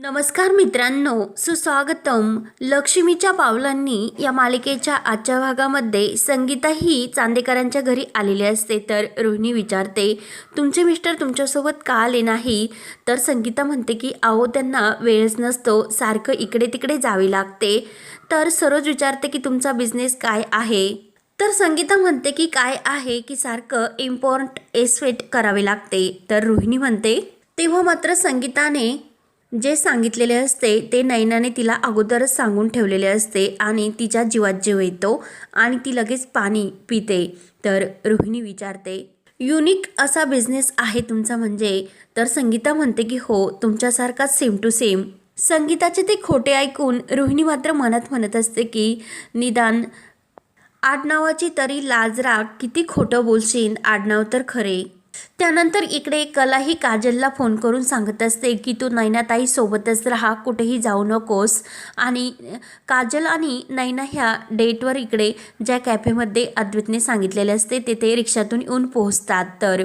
नमस्कार मित्रांनो सुस्वागतम. लक्ष्मीच्या पावलांनी या मालिकेच्या आजच्या भागामध्ये संगीता ही चांदेकरांच्या घरी आलेली असते. तर रोहिणी विचारते तुमचे मिस्टर तुमच्यासोबत का आले नाही तर संगीता म्हणते की अहो त्यांना वेळच नसतो. सारखं इकडे तिकडे जावे लागते. तर सरोज विचारते की तुमचा बिझनेस काय आहे? तर संगीता म्हणते की काय आहे की सारखं इम्पॉर्ट एस्वेट करावे लागते. तर रोहिणी म्हणते तेव्हा मात्र संगीताने जे सांगितलेले असते ते नैनाने तिला अगोदरच सांगून ठेवलेले असते आणि तिच्या जीवात जीव येतो आणि ती लगेच पाणी पिते. तर रोहिणी विचारते युनिक असा बिझनेस आहे तुमचा म्हणजे तर संगीता म्हणते की हो तुमच्यासारखाच सेम टू सेम संगीताचे ते खोटे ऐकून रोहिणी मात्र मनात म्हणत असते की निदान आडनावाची तरी लाजरा किती खोटं बोलशील आडनाव तर खरे. त्यानंतर इकडे कलाही काजलला फोन करून सांगत असते की तू नैनाताई सोबतच राहा कुठेही जाऊ नकोस. आणि काजल आणि नैना ह्या डेटवर इकडे ज्या कॅफेमध्ये अद्वितने सांगितलेले असते तेथे रिक्षातून येऊन पोहोचतात. तर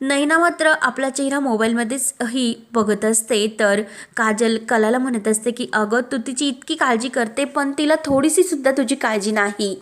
नैना मात्र आपला चेहरा मोबाईलमध्येच ही बघत असते. तर काजल कलाला म्हणत असते की अगं तू तिची इतकी काळजी करते पण तिला थोडीशी सुद्धा तुझी काळजी नाही.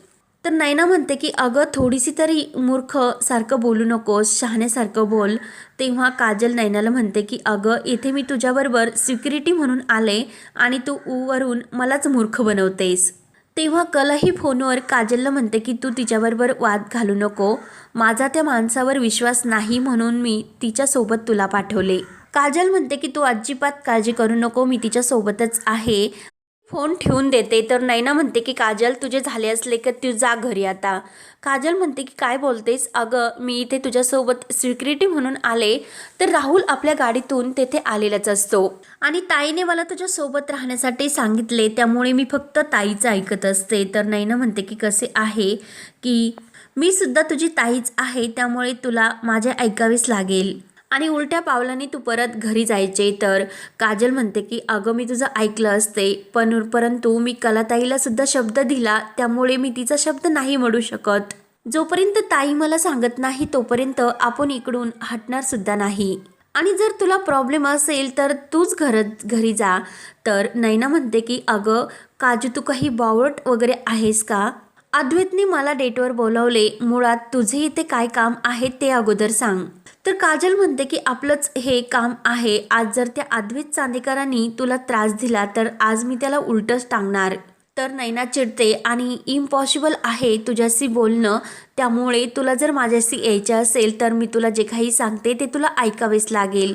तर नैना म्हणते की अगं थोडीशी तरी मूर्ख सारखं बोलू नकोस शहाण्यासारखं बोल. तेव्हा काजल नैनाला म्हणते की अगं इथे मी तुझ्याबरोबर सिक्युरिटी म्हणून आले आणि तू ऊवरून मलाच मूर्ख बनवतेस. तेव्हा कलाही फोनवर काजलला म्हणते की तू तिच्याबरोबर वाद घालू नको. माझा त्या माणसावर विश्वास नाही म्हणून मी तिच्यासोबत तुला पाठवले. काजल म्हणते की तू अजिबात काळजी करू नको. मी तिच्यासोबतच आहे. फोन ठेवून देते. तर नैना म्हणते की काजल तुझे झाले असले की तू जा घरी आता. काजल म्हणते की काय बोलतेस? अगं मी इथे तुझ्यासोबत सिक्युरिटी म्हणून आले तर राहुल आपल्या गाडीतून तेथे आलेलाच असतो. आणि ताईने मला तुझ्यासोबत राहण्यासाठी सांगितले. त्यामुळे मी फक्त ताईचं ऐकत असते. तर नैना म्हणते की कसे आहे की मी सुद्धा तुझी ताईच आहे. त्यामुळे तुला माझे ऐकावेच लागेल. आणि उलट्या पावलाने तू परत घरी जायचे तर? काजल म्हणते की अगं मी तुझं ऐकलं असते. पण परंतु मी कलाताईला सुद्धा शब्द दिला. त्यामुळे मी तिचा शब्द नाही म्हणू शकत. जोपर्यंत ताई मला सांगत नाही तोपर्यंत आपण इकडून हटणार सुद्धा नाही. आणि जर तुला प्रॉब्लेम असेल तर तूच घर घरी जा. तर नैना म्हणते की अगं काजू तू काही बावट वगैरे आहेस का? अद्वैतने मला डेटवर बोलावले मुळात तुझे इथे काय काम आहे ते अगोदर सांग. तर काजल म्हणते की आपलंच हे काम आहे. आज जर त्या अद्वैत चांदेकरांनी तुला त्रास दिला तर आज मी त्याला उलटच टांगणार. तर नैना चिडते आणि इम्पॉसिबल आहे तुझ्याशी बोलणं. त्यामुळे तुला जर माझ्याशी यायचं असेल तर मी तुला जे काही सांगते ते तुला ऐकावेच लागेल.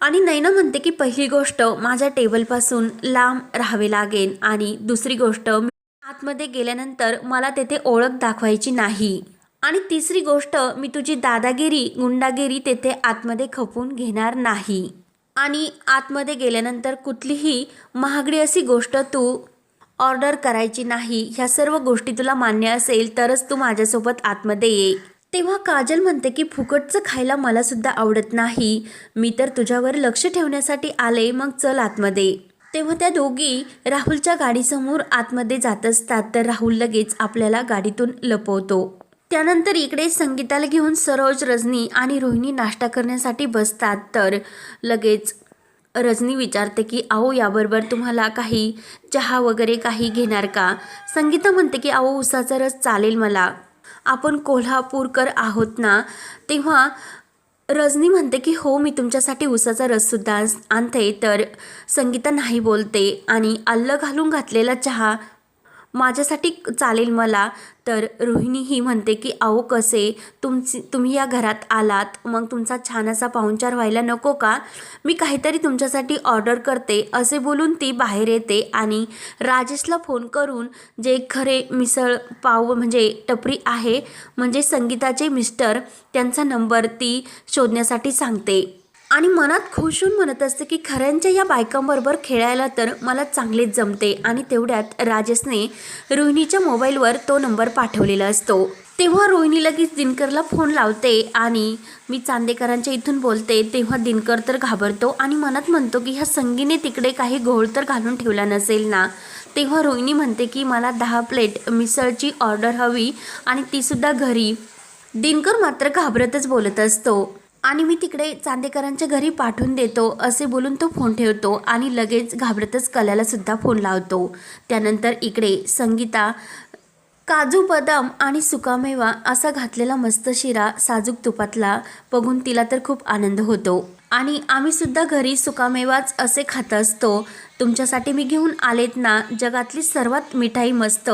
आणि नैना म्हणते की पहिली गोष्ट माझ्या टेबलपासून लांब राहावे लागेल आणि दुसरी गोष्ट आतमध्ये गेल्यानंतर मला तेथे ओळख दाखवायची नाही. आणि तिसरी गोष्ट मी तुझी दादागिरी गुंडागिरी तेथे आतमध्ये खपून घेणार नाही. आणि आतमध्ये गेल्यानंतर कुठलीही महागडी अशी गोष्ट तू ऑर्डर करायची नाही ह्या सर्व गोष्टी तुला मान्य असेल तरच तू माझ्यासोबत आतमध्ये ये. तेव्हा काजल म्हणते की फुकटचं खायला मला सुद्धा आवडत नाही. मी तर तुझ्यावर लक्ष ठेवण्यासाठी आले मग चल आतमध्ये. तेव्हा त्या दोघी राहुलच्या गाडीसमोर आतमध्ये जात असतात. तर राहुल लगेच आपल्याला गाडीतून लपवतो. त्यानंतर इकडे संगीताला घेऊन सरोज रजनी आणि रोहिणी नाश्ता करण्यासाठी बसतात. तर लगेच रजनी विचारते की अहो याबरोबर तुम्हाला काही चहा वगैरे काही घेणार का? संगीता म्हणते की अहो उसाचा रस चालेल मला. आपण कोल्हापूरकर आहोत ना तेव्हा रजनी म्हणते की हो मी तुमच्यासाठी उसाचा रससुद्धा आणते तर संगीता नाही बोलते आणि आल्लं घालून घातलेला चहा माझ्यासाठी चालेल मला. तर रोहिणी ही म्हणते की अहो कसे? तुमची तुम्ही या घरात आलात. मग तुमचा छान असा पाहुणचार व्हायला नको का? मी काहीतरी तुमच्यासाठी ऑर्डर करते. असे बोलून ती बाहेर येते आणि राजेशला फोन करून जे खरे मिसळ पाव म्हणजे टपरी आहे म्हणजे संगीताचे मिस्टर त्यांचा नंबर ती शोधण्यासाठी सांगते. आणि मनात खुशून होऊन म्हणत असते की खऱ्यांच्या या बायकांबरोबर खेळायला तर मला चांगलेच जमते. आणि तेवढ्यात राजेशने रोहिणीच्या मोबाईलवर तो नंबर पाठवलेला असतो. तेव्हा रोहिणी लगेच दिनकरला फोन लावते आणि मी चांदेकरांच्या इथून बोलते तेव्हा दिनकर तर घाबरतो आणि मनात म्हणतो की ह्या संगीने तिकडे काही घोळ तर घालून ठेवला नसेल ना. तेव्हा रोहिणी म्हणते की मला दहा प्लेट मिसळची ऑर्डर हवी आणि तीसुद्धा घरी. दिनकर मात्र घाबरतच बोलत असतो. आणि मी तिकडे चांदेकरांच्या घरी पाठवून देतो असे बोलून तो फोन ठेवतो आणि लगेच घाबरतच कल्यालासुद्धा फोन लावतो. त्यानंतर इकडे संगीता काजू बदाम आणि सुकामेवा असा घातलेला मस्त शिरा साजूक तुपातला बघून तिला तर खूप आनंद होतो. आणि आम्हीसुद्धा घरी सुकामेवाच असे खात असतो. तुमच्यासाठी मी घेऊन आलेत ना जगातली सर्वात मिठाई मस्त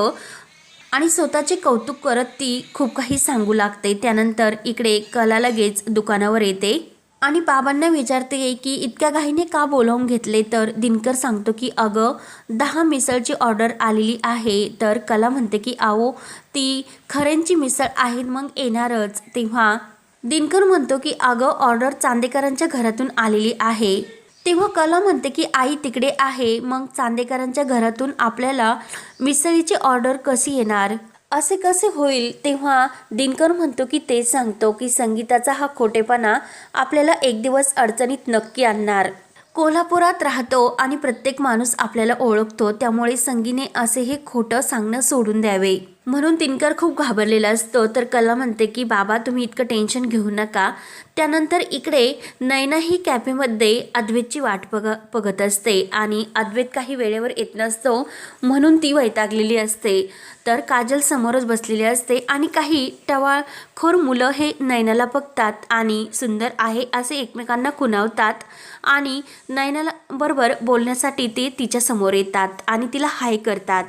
आणि स्वतःचे कौतुक करत ती खूप काही सांगू लागते. त्यानंतर इकडे कला लगेच दुकानावर येते. आणि बाबांना विचारते की इतक्या घाईने का बोलावून घेतले? तर दिनकर सांगतो की अगं दहा मिसळची ऑर्डर आलेली आहे. तर कला म्हणते की आओ ती खऱ्यांची मिसळ आहे मग येणारच. तेव्हा दिनकर म्हणतो की अगं ऑर्डर चांदेकरांच्या घरातून आलेली आहे. तेव्हा कला म्हणते की आई तिकडे आहे मग चांदेकरांच्या घरातून आपल्याला मिसळीची ऑर्डर कशी येणार? असे कसे होईल? तेव्हा दिनकर म्हणतो की ते सांगतो की संगीताचा हा खोटेपणा आपल्याला एक दिवस अडचणीत नक्की आणणार. कोल्हापुरात राहतो आणि प्रत्येक माणूस आपल्याला ओळखतो त्यामुळे संगीने असे हे खोटं सांगणं सोडून द्यावे. म्हणून दिनकर खूप घाबरलेला असतो. तर कला म्हणते की बाबा तुम्ही इतकं टेन्शन घेऊ नका. त्यानंतर इकडे नैना ही कॅफेमध्ये अद्वैतची वाट बघ बघत असते आणि अद्वैत काही वेळेवर येत नसतो म्हणून ती वैतागलेली असते. तर काजल समोरच बसलेली असते आणि काही टवाळखोर मुलं हे नैनाला बघतात आणि सुंदर आहे असे एकमेकांना खुणावतात आणि नैनाला बरोबर बोलण्यासाठी ते तिच्यासमोर येतात आणि तिला हाय करतात.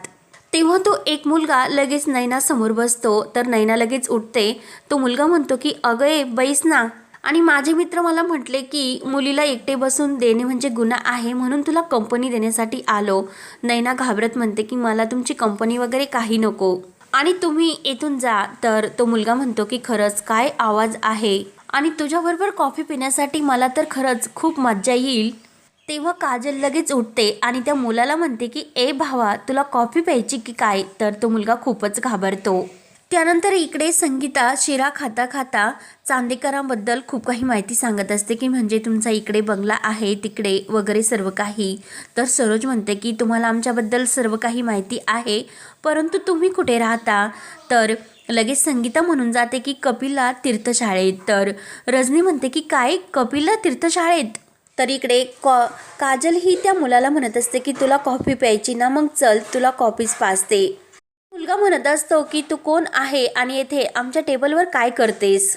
तेव्हा तो एक मुलगा लगेच नैना समोर बसतो. तर नैना लगेच उठते. तो मुलगा म्हणतो की अगं ए बैस ना. आणि माझे मित्र मला म्हटले की मुलीला एकटे बसून देणे म्हणजे गुन्हा आहे म्हणून तुला कंपनी देण्यासाठी आलो. नैना घाबरत म्हणते की मला तुमची कंपनी वगैरे काही नको. आणि तुम्ही येथून जा. तर तो मुलगा म्हणतो की खरंच काय आवाज आहे? आणि तुझ्याबरोबर कॉफी पिण्यासाठी मला तर खरंच खूप मज्जा येईल. तेव्हा काजल लगेच उठते आणि त्या मुलाला म्हणते की ए भावा तुला कॉफी प्यायची की काय? तर तो मुलगा खूपच घाबरतो. त्यानंतर इकडे संगीता शिरा खाता खाता चांदेकरांबद्दल खूप काही माहिती सांगत असते की म्हणजे तुमचा इकडे बंगला आहे तिकडे वगैरे सर्व काही? तर सरोज म्हणते की तुम्हाला आमच्याबद्दल सर्व काही माहिती आहे परंतु तुम्ही कुठे राहता? तर लगेच संगीता म्हणून जाते की कपिला तीर्थशाळेत. तर रजनी म्हणते की काय? कपिला तीर्थशाळेत? तर इकडे कॉ काजल ही त्या मुलाला म्हणत असते की तुला कॉफी प्यायची ना मग चल तुला कॉफीच पाजते. मुलगा म्हणत असतो की तू कोण आहे आणि येथे आमच्या टेबलवर काय करतेस?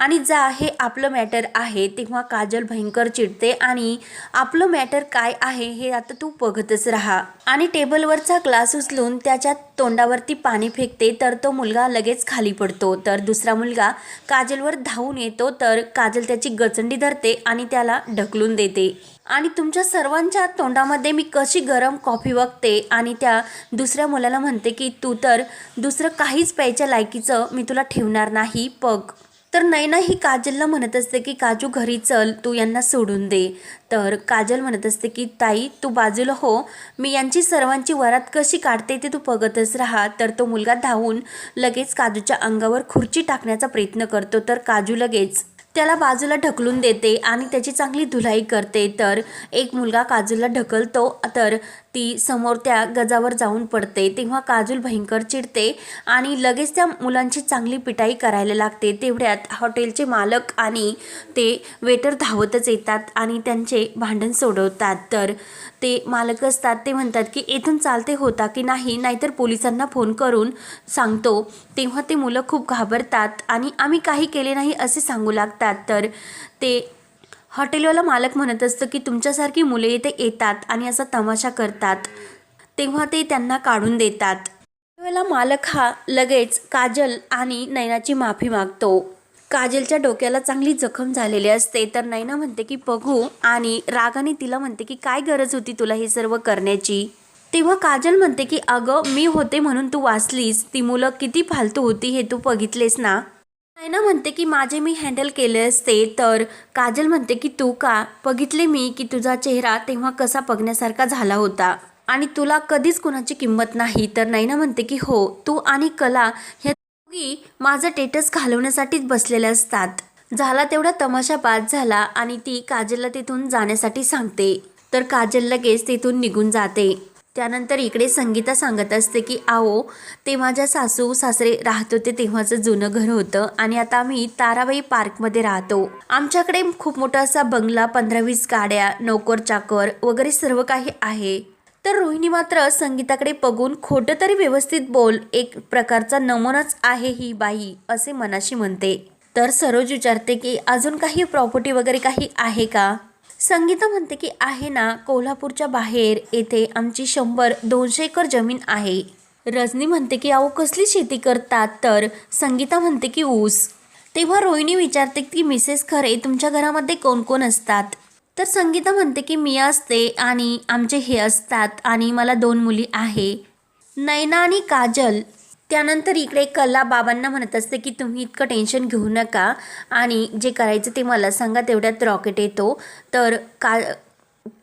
आणि जा हे आपलं मॅटर आहे तेव्हा काजल भयंकर चिडते आणि आपलं मॅटर काय आहे हे आता तू बघतच राहा. आणि टेबलवरचा ग्लास उचलून त्याच्या तोंडावरती पाणी फेकते तर तो मुलगा लगेच खाली पडतो. तर दुसरा मुलगा काजलवर धावून येतो तर काजल त्याची गचंडी धरते आणि त्याला ढकलून देते. आणि तुमच्या सर्वांच्या तोंडामध्ये मी कशी गरम कॉफी बघते आणि त्या दुसऱ्या मुलाला म्हणते की तू तर दुसरं काहीच प्यायच्या लायकीचं मी तुला ठेवणार नाही पग तर नैना ही काजलला म्हणत असते की काजू घरी चल तू यांना सोडून दे. तर काजल म्हणत असते की ताई तू बाजूला हो. मी यांची सर्वांची वरात कशी काढते ते तू बघतच राहा. तर तो मुलगा धावून लगेच काजूच्या अंगावर खुर्ची टाकण्याचा प्रयत्न करतो. तर काजू लगेच त्याला बाजूला ढकलून देते आणि त्याची चांगली धुलाई करते. तर एक मुलगा काजूला ढकलतो. तर ती समोर त्या गजावर जाऊन पडते. तेव्हा काजूल भयंकर चिडते आणि लगेच त्या मुलांची चांगली पिटाई करायला लागते. तेवढ्यात हॉटेलचे मालक आणि ते वेटर धावतच येतात आणि त्यांचे भांडण सोडवतात. तर ते मालक असतात ते म्हणतात की येथून चालते होता की नाही? नाहीतर पोलिसांना फोन करून सांगतो. तेव्हा ते मुलं खूप घाबरतात आणि आम्ही काही केले नाही असे सांगू लागतात. तर ते हॉटेलवाला मालक म्हणत असतं की तुमच्यासारखी मुले इथे येतात आणि असा तमाशा करतात. तेव्हा ते त्यांना काढून देतात. त्यावेळेला मालक हा लगेच काजल आणि नैनाची माफी मागतो. काजलच्या डोक्याला चांगली जखम झालेली असते तर नैना म्हणते की बघू आणि रागाने तिला म्हणते की काय गरज होती तुला हे सर्व करण्याची? तेव्हा काजल म्हणते की अगं मी होते म्हणून तू वाचलीस. ती मुलं किती फालतू होती हे तू बघितलेस ना? नैना म्हणते की माझे मी हँडल केले असते तर काजल म्हणते की तू का? बघितले मी की तुझा चेहरा तेव्हा कसा बघण्यासारखा झाला होता. आणि तुला कधीच कुणाची किंमत नाही. तर नैना म्हणते की हो तू आणि कला ह्या दोघी माझं टेटस घालवण्यासाठीच बसलेले असतात. झाला तेवढा तमाशा बाद झाला आणि ती काजलला तिथून जाण्यासाठी सांगते. तर काजल लगेच तिथून निघून जाते. त्यानंतर इकडे संगीता सांगत असते की आओ ते माझ्या सासू सासरे राहत होते तेव्हाचं जुनं घर होतं आणि आता आम्ही ताराबाई पार्कमध्ये राहतो. आमच्याकडे खूप मोठा असा बंगला पंधरा वीस गाड्या नोकर चाकर वगैरे सर्व काही आहे. तर रोहिणी मात्र संगीताकडे बघून खोटं तरी व्यवस्थित बोल एक प्रकारचा नमुनाच आहे ही बाई असे मनाशी म्हणते. तर सरोज विचारते की अजून काही प्रॉपर्टी वगैरे काही आहे का? संगीता म्हणते की आहे ना कोल्हापूरच्या बाहेर येथे आमची शंभर दोनशे एकर जमीन आहे. रजनी म्हणते की अहो कसली शेती करतात तर? संगीता म्हणते की ऊस. तेव्हा रोहिणी विचारते की मिसेस खरे तुमच्या घरामध्ये कोण कोण असतात? तर संगीता म्हणते की मी असते आणि आमचे हे असतात आणि मला दोन मुली आहे. नैना आणि काजल त्यानंतर इकडे कला बाबांना म्हणत असते की तुम्ही इतकं टेन्शन घेऊ नका आणि जे करायचं ते मला सांगा तेवढ्यात रॉकेट येतो. तर का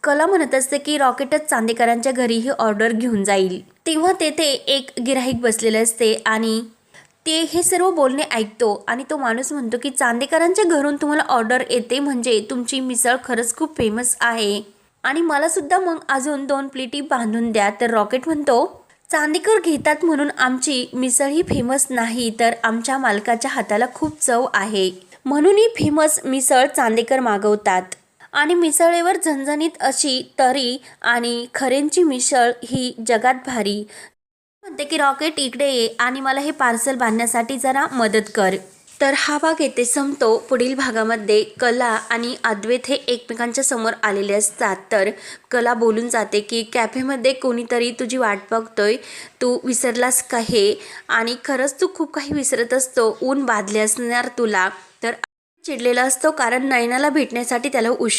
कला म्हणत असते की रॉकेटच चांदेकरांच्या घरी ही ऑर्डर घेऊन जाईल. तेव्हा तेथे एक गिराहिक बसलेले असते आणि ते हे सर्व बोलणे ऐकतो आणि तो माणूस म्हणतो की चांदेकरांच्या घरून तुम्हाला ऑर्डर येते म्हणजे तुमची मिसळ खरंच खूप फेमस आहे आणि मला सुद्धा मग अजून दोन प्लेटी बांधून द्या. तर रॉकेट म्हणतो चांदीकर घेतात म्हणून आमची मिसळ ही फेमस नाही तर आमच्या मालकाच्या हाताला खूप चव आहे. म्हणून ही फेमस मिसळ चांदेकर मागवतात. आणि मिसळेवर झणझणीत अशी तरी आणि खरेंची मिसळ ही जगात भारी. म्हणते की रॉकेट इकडे ये आणि मला हे पार्सल बांधण्यासाठी जरा मदत कर. तर हा भाग येथे संपतो. पुढील भागामध्ये कला आणि अद्वैत हे एकमेकांच्या समोर आलेले असतात. तर कला बोलून जाते की कॅफेमध्ये कोणीतरी तुझी वाट बघतोय तू विसरलास का हे? आणि खरंच तू खूप काही विसरत असतो ऊन बादले असणार तुला. तर चिडलेला असतो कारण नयनाला भेटण्यासाठी त्याला उशीर